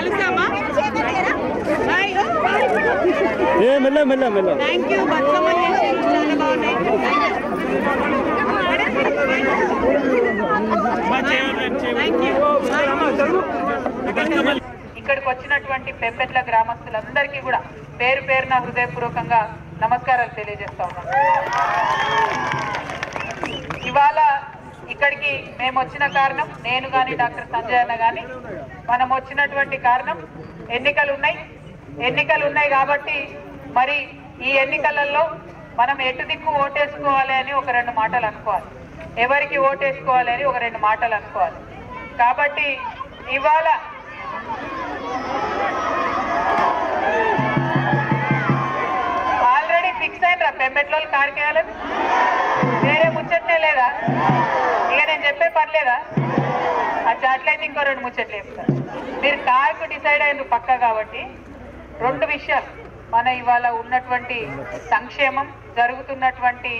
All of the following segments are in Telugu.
కలుసామా? హాయ్ ఏ మెల్ల మెల్ల మెల్ల. థ్యాంక్ యూ బతుకమ్మలు చేశారు. చాలా బాగున్నాయి. థ్యాంక్ యూ ఇక్కడికి వచ్చినటువంటి పెంపెట్ల గ్రామస్తులందరికీ కూడా పేరు పేరున హృదయపూర్వకంగా నమస్కారాలు తెలియజేస్తా ఉన్నాం ఇవాళ ఇక్కడికి మేము వచ్చిన కారణం నేను కానీ డాక్టర్ సంజయ్ అన్న కానీ మనం వచ్చినటువంటి కారణం ఎన్నికలు ఉన్నాయి. ఎన్నికలు ఉన్నాయి కాబట్టి మరి ఈ ఎన్నికలలో మనం ఎటు దిక్కు ఓటేసుకోవాలి అని ఒక రెండు మాటలు అనుకోవాలి. ఎవరికి ఓటేసుకోవాలి అని ఒక రెండు మాటలు అనుకోవాలి. కాబట్టి ఇవాళ ఆల్రెడీ ఫిక్స్ అయినరా? పెంపెట్లో కార్కేయాలని? వేరే ముచ్చట్లే లేదా? చెప్పే పర్లేదా? లేదా అది అట్లయితే ఇంకో రెండు ముచ్చట్లు చెప్తాను మీరు కాయకు డిసైడ్ అయిన పక్క కాబట్టి. రెండు విషయాలు. మన ఇవాళ ఉన్నటువంటి సంక్షేమం జరుగుతున్నటువంటి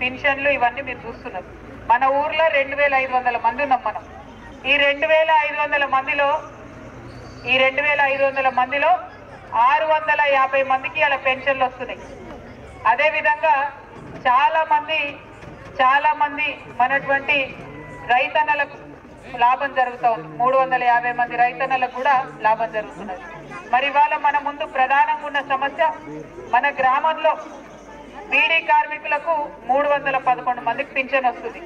పెన్షన్లు ఇవన్నీ మీరు చూస్తున్నారు. మన ఊర్లో రెండు వేల ఐదు వందల మంది ఉన్నాం మనం. ఈ రెండు వేల ఐదు వందల మందిలో ఈ రెండు వేల ఐదు వందల మందిలో ఆరు వందల యాభై మందికి అలా పెన్షన్లు వస్తున్నాయి. అదేవిధంగా చాలామంది చాలామంది మనటువంటి రైతన్నలకు లాభం జరుగుతూ ఉంది మూడు వందల యాభై మంది రైతన్నలకు కూడా లాభం జరుగుతున్నది. మరి ఇవాళ మన ముందు ప్రధానంగా ఉన్న సమస్య మన గ్రామంలో బీడీ కార్మికులకు మూడు వందల పదకొండు మందికి పింఛన్ వస్తుంది.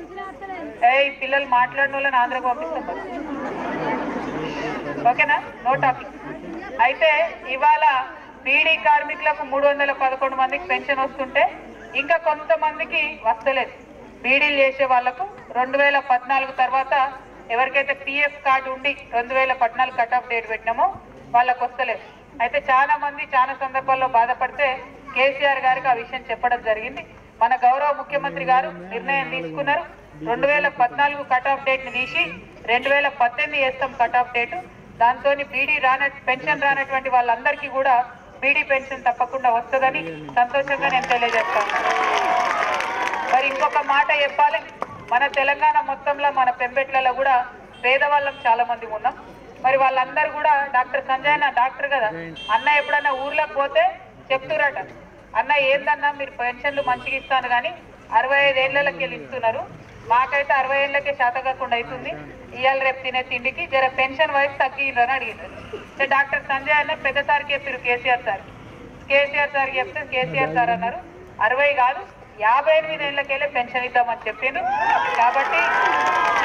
ఏ పిల్లలు మాట్లాడిన వాళ్ళని ఆంధ్రకు పంపిస్తాం ఓకేనా? No topic. అయితే ఇవాళ బీడీ కార్మికులకు మూడు వందల పదకొండు మందికి పెన్షన్ వస్తుంటే ఇంకా కొంతమందికి వస్తలేదు. బీడీలు చేసే వాళ్ళకు రెండు వేల పద్నాలుగు తర్వాత ఎవరికైతే పిఎఫ్ కార్డు ఉండి రెండు వేల పద్నాలుగు కట్ ఆఫ్ డేట్ పెట్టినామో వాళ్ళకు వస్తలేదు. అయితే చాలా మంది చాలా సందర్భాల్లో బాధపడితే కేసీఆర్ గారికి ఆ విషయం చెప్పడం జరిగింది. మన గౌరవ ముఖ్యమంత్రి గారు నిర్ణయం తీసుకున్నారు. రెండు వేల పద్నాలుగు కట్ ఆఫ్ డేట్ని తీసి రెండు వేల పద్దెనిమిది వేస్తాం కట్ ఆఫ్ డేట్. దాంతో బీడీ రాన పెన్షన్ రానటువంటి వాళ్ళందరికీ కూడా బీడీ పెన్షన్ తప్పకుండా వస్తుందని సంతోషంగా నేను తెలియజేస్తాను. మరి ఇంకొక మాట చెప్పాలి. మన తెలంగాణ మొత్తంలో మన పెంపెట్లలో కూడా పేదవాళ్ళం చాలా మంది ఉన్నాం. మరి వాళ్ళందరూ కూడా డాక్టర్ సంజయ్ అన్న డాక్టర్ కదా? అన్న ఎప్పుడన్నా ఊర్లోకి పోతే చెప్తురట అన్న ఏందన్నా మీరు పెన్షన్లు మంచిగా ఇస్తాను కానీ అరవై ఐదు ఏళ్ళకి వెళ్ళి ఇస్తున్నారు. మాకైతే అరవై ఏళ్ళకే శాత కాకుండా అవుతుంది. ఇవాళ రేపు తినే తిండికి జర పెన్షన్ వయసు తగ్గిందని అడిగింది అంటే డాక్టర్ సంజయ్ అన్న పెద్ద సార్కి చెప్పారు కేసీఆర్ సార్. కేసీఆర్ సార్ చెప్తే కేసీఆర్ సార్ అన్నారు అరవై కాదు యాభై ఎనిమిది ఏళ్ళకెళ్ళి పెన్షన్ ఇద్దామని చెప్పాను కాబట్టి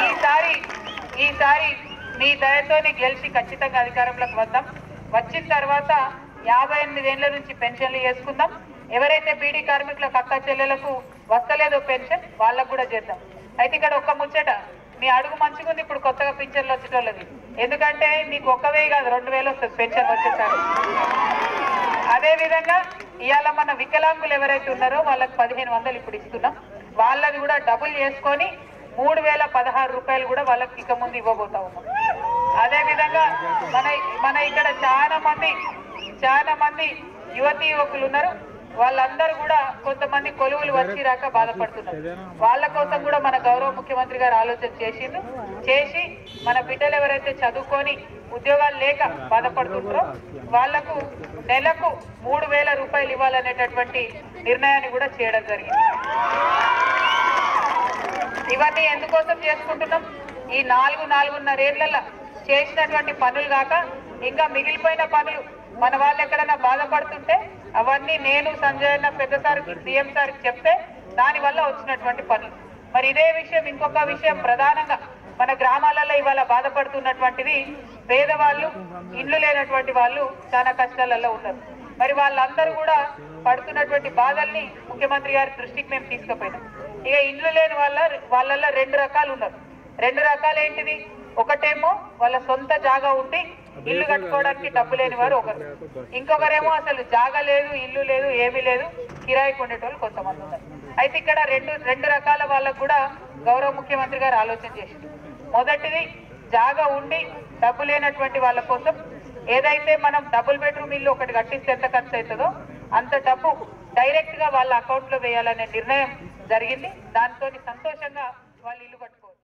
ఈసారి ఈసారి మీ దయతోని గెలిచి ఖచ్చితంగా అధికారంలోకి వద్దాం. వచ్చిన తర్వాత యాభై ఎనిమిది ఏళ్ళ నుంచి పెన్షన్లు చేసుకుందాం. ఎవరైతే బీడీ కార్మికులకు అక్క చెల్లెలకు వస్తలేదో పెన్షన్ వాళ్ళకు కూడా చేద్దాం. అయితే ఇక్కడ ఒక్క ముచ్చట మీ అడుగు మంచిగుంది ఇప్పుడు కొత్తగా పింఛన్లు వచ్చేటోళ్ళది. ఎందుకంటే నీకు ఒక్క కాదు రెండు వేలు వస్తుంది పెన్షన్ వచ్చేసారి అదే విధంగా ఇవాళ మన వికలాంగులు ఎవరైతే ఉన్నారో వాళ్ళకి పదిహేను వందలు ఇప్పుడు ఇస్తున్నాం. వాళ్ళని కూడా డబుల్ చేసుకొని మూడు వేల పదహారు రూపాయలు కూడా వాళ్ళకి ఇక ముందు ఇవ్వబోతా ఉన్నాం. అదేవిధంగా మన మన ఇక్కడ చాలా మంది చాలా మంది యువతి యువకులు ఉన్నారు. వాళ్ళందరూ కూడా కొంతమంది కొలువులు వచ్చి రాక బాధపడుతున్నారు. వాళ్ళ కోసం కూడా మన గౌరవ ముఖ్యమంత్రి గారు ఆలోచన చేసిండు. చేసి మన బిడ్డలు ఎవరైతే చదువుకొని ఉద్యోగాలు లేక బాధపడుతుంటారో వాళ్ళకు నెలకు మూడు వేల రూపాయలు ఇవ్వాలనేటటువంటి నిర్ణయాన్ని కూడా చేయడం జరిగింది. ఇవన్నీ ఎందుకోసం చేసుకుంటున్నాం? ఈ నాలుగు నాలుగున్నరేళ్ళలో చేసినటువంటి పనులు కాక ఇంకా మిగిలిపోయిన పనులు మన వాళ్ళు ఎక్కడైనా బాధపడుతుంటే అవన్నీ నేను సంజయ్ అన్న పెద్ద సార్కి సీఎం సార్కి చెప్తే దాని వల్ల వచ్చినటువంటి పనులు. మరి ఇదే విషయం ఇంకొక విషయం ప్రధానంగా మన గ్రామాలలో ఇవాళ బాధపడుతున్నటువంటిది పేదవాళ్ళు ఇండ్లు లేనటువంటి వాళ్ళు చాలా కష్టాలలో ఉన్నారు. మరి వాళ్ళందరూ కూడా పడుతున్నటువంటి బాధల్ని ముఖ్యమంత్రి గారి దృష్టికి మేము తీసుకుపోయినాం. ఇక ఇండ్లు లేని వాళ్ళ వాళ్ళల్లో రెండు రకాలు ఉన్నారు. రెండు రకాలు ఏంటిది ఒకటేమో వాళ్ళ సొంత జాగా ఉండి ఇల్లు కట్టుకోవడానికి డబ్బు లేని వారు ఒకరు. ఇంకొకరేమో అసలు జాగా లేదు ఇల్లు లేదు ఏమీ లేదు కిరాయికి ఉండేటోళ్ళు కొంతమంది ఉన్నారు. అయితే ఇక్కడ రెండు రెండు రకాల వాళ్ళకు కూడా గౌరవ ముఖ్యమంత్రి గారు ఆలోచన చేసింది. మొదటిది జాగా ఉండి డబ్బు లేనటువంటి వాళ్ళ కోసం ఏదైతే మనం డబుల్ బెడ్రూమ్ ఇల్లు ఒకటి కట్టిస్తే ఎంత ఖర్చు అవుతుందో అంత డబ్బు డైరెక్ట్గా వాళ్ళ అకౌంట్లో వేయాలనే నిర్ణయం జరిగింది. దాంతో సంతోషంగా వాళ్ళు ఇల్లు కట్టుకున్నారు.